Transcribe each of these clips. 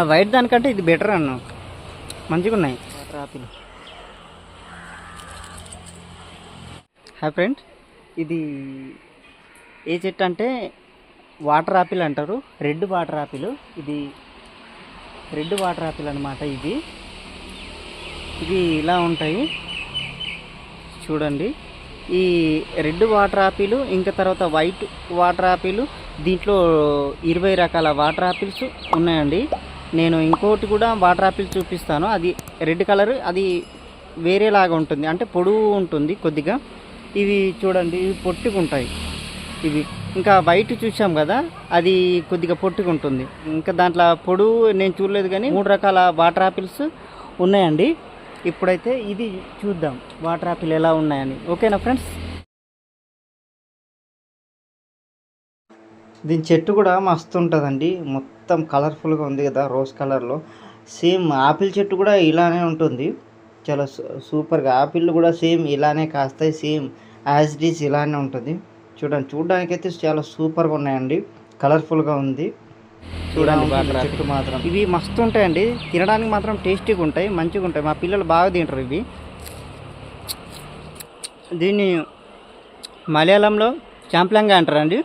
ఆ వైట్ దానికంటే ఇది బెటర్ అన్న. మంచిగా ఉన్నాయి వాటర్ ఆపిల్ హాయ్ ఫ్రెండ్ ఇది ఏ చెట్టు అంటే వాటర్ ఆపిల్ అంటారు రెడ్ వాటర్ ఆపిల్. ఇది రెడ్ వాటర్ ఆపిల్ అనమాట ఇది. ఇవి ఇలా ఉంటాయి. చూడండి. ఈ రెడ్ వాటర్ ఆపిల్ ఇంకా తర్వాత వైట్ వాటర్ ఆపిల్ దీంట్లో ఇరవై రకాల వాటర్ ఆపిల్స్ ఉన్నాయండి. నేను ఇంకోటి కూడా వాటర్ యాపిల్ చూపిస్తాను. అది రెడ్ కలర్ అది వేరేలాగా ఉంటుంది. అంటే పొడువు ఉంటుంది కొద్దిగా. ఇవి చూడండి ఇవి పొట్టుకుంటాయి ఇవి ఇంకా వైట్ చూసాం కదా అది కొద్దిగా పొట్టుకుంటుంది ఇంకా దాంట్లో పొడువు నేను చూడలేదు కానీ మూడు రకాల వాటర్ ఆపిల్స్ ఉన్నాయండి. ఇప్పుడైతే ఇది చూద్దాం వాటర్ ఆపిల్ ఎలా ఉన్నాయని. ఓకేనా ఫ్రెండ్స్? దీని చెట్టు కూడా మస్తు ఉంటుందండి. మొత్తం కలర్ఫుల్గా ఉంది కదా రోజ్ కలర్లో. సేమ్ ఆపిల్ చెట్టు కూడా ఇలానే ఉంటుంది. చాలా సూపర్గా ఆపిల్ కూడా సేమ్ ఇలానే కాస్తాయి. సేమ్ యాజ్ ఈస్ ఇలానే ఉంటుంది. చూడండి చూడడానికి అయితే చాలా సూపర్గా ఉన్నాయండి. కలర్ఫుల్గా ఉంది. చూడండి. చెట్టు మాత్రం. ఇవి మస్తు ఉంటాయండి. తినడానికి మాత్రం టేస్టీగా ఉంటాయి మంచిగా ఉంటాయి. మా పిల్లలు బాగా తింటారు ఇవి. దీన్ని మలయాళంలో చాంప్లంగా అంటారండి.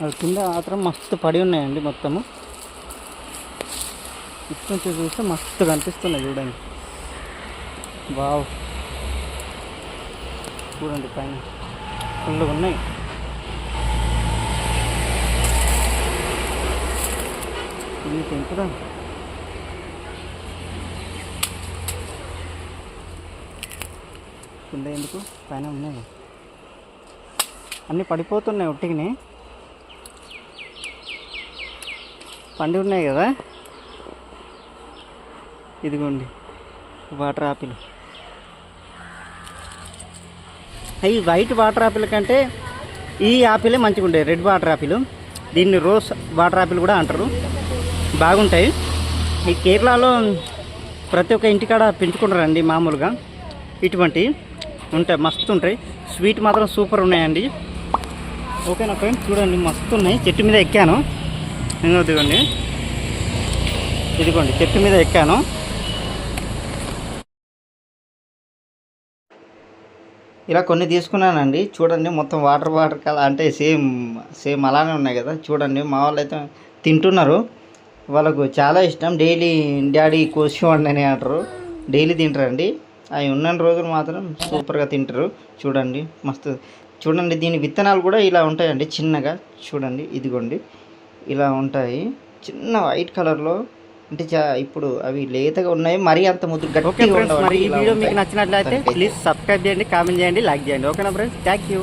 కింద మాత్రం మస్తు పడి ఉన్నాయండి మొత్తము. ఇటు నుంచి చూస్తే మస్తు కనిపిస్తున్నాయి చూడండి. వావ్. చూడండి పైన. ఫుల్గా ఉన్నాయి. ఇన్ని కింద ఎందుకు? పైన ఉన్నాయి. అన్నీ పడిపోతున్నాయి ఒట్టికినే పండి ఉన్నాయి కదా? ఇదిగోండి వాటర్ ఆపిల్. ఈ వైట్ వాటర్ ఆపిల్ కంటే ఈ ఆపిలే మంచిగా ఉంటాయి రెడ్ వాటర్ ఆపిల్. దీన్ని రోజ్ వాటర్ ఆపిల్ కూడా అంటారు. బాగుంటాయి. ఈ కేరళలో ప్రతి ఒక్క ఇంటికాడ పెంచుకుంటారండి మామూలుగా. ఇటువంటి ఉంటాయి మస్తు ఉంటాయి. స్వీట్ మాత్రం సూపర్ ఉన్నాయండి. ఓకేనా ఫ్రెండ్స్? చూడండి మస్తు ఉన్నాయి. చెట్టు మీద ఎక్కాను. నేను ఇదిగోండి ఇదిగోండి చెట్టు మీద ఎక్కాను. ఇలా కొన్ని తీసుకున్నానండి. చూడండి మొత్తం వాటర్ వాటర్ కదా అంటే సేమ్ సేమ్ అలానే ఉన్నాయి కదా. చూడండి మా వాళ్ళు అయితే తింటున్నారు. వాళ్ళకు చాలా ఇష్టం. డైలీ డాడీ కోసి అని అంటారు. డైలీ తింటారండి. అవి ఉన్న రోజులు మాత్రం సూపర్గా తింటారు. చూడండి మస్తు. చూడండి దీని విత్తనాలు కూడా ఇలా ఉంటాయండి చిన్నగా. చూడండి ఇదిగోండి. ఇలా ఉంటాయి చిన్న వైట్ కలర్లో అంటే చా ఇప్పుడు అవి లేతగా ఉన్నాయి మరీ అంత ముద్దు ఓకే గట్టిగా ఫ్రెండ్స్ ఉండవండి. మరి ఈ వీడియో. మీకు నచ్చినట్లయితే. ప్లీజ్ సబ్స్క్రైబ్ చేయండి కామెంట్ చేయండి లైక్ చేయండి ఓకేనా ఫ్రెండ్స్ థ్యాంక్ యూ